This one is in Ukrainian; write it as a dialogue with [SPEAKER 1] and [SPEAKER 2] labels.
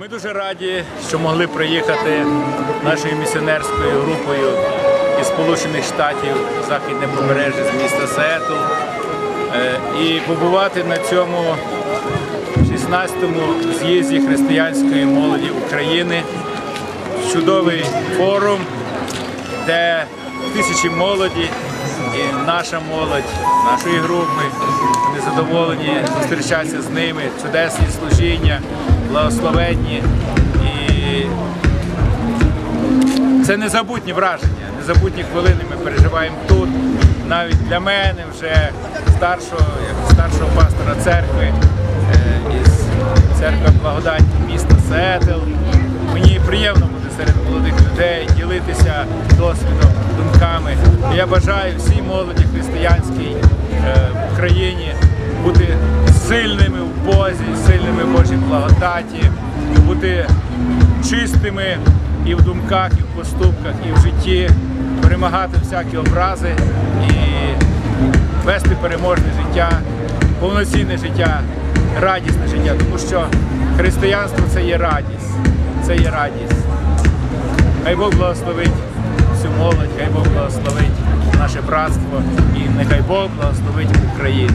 [SPEAKER 1] Ми дуже раді, що могли приїхати нашою місіонерською групою із Сполучених Штатів Західне побережжя з міста Сеетл е, і побувати на цьому 16-му з'їзді християнської молоді України. Чудовий форум, де тисячі молоді і наша молодь нашої групи вони задоволені зустрічатися з ними, чудесні служіння, благословенні. І це незабутні враження, незабутні хвилини ми переживаємо тут. Навіть для мене вже старшого, як старшого пастора церкви е, із церкви благодаті міста Сетел. Мені приємно буде серед молодих людей ділитися досвідом, думками. Я бажаю всій молоді християнській е, в Україні бути сильними в Бозі, сильними в Божій благодаті, бути чистими і в думках, і в поступках, і в житті, перемагати всякі образи і вести переможне життя, повноцінне життя, радісне життя, тому що християнство це є радість, це є радість. Хай Бог благословить всю молодь, хай Бог благословить наше братство і нехай Бог благословить Україну.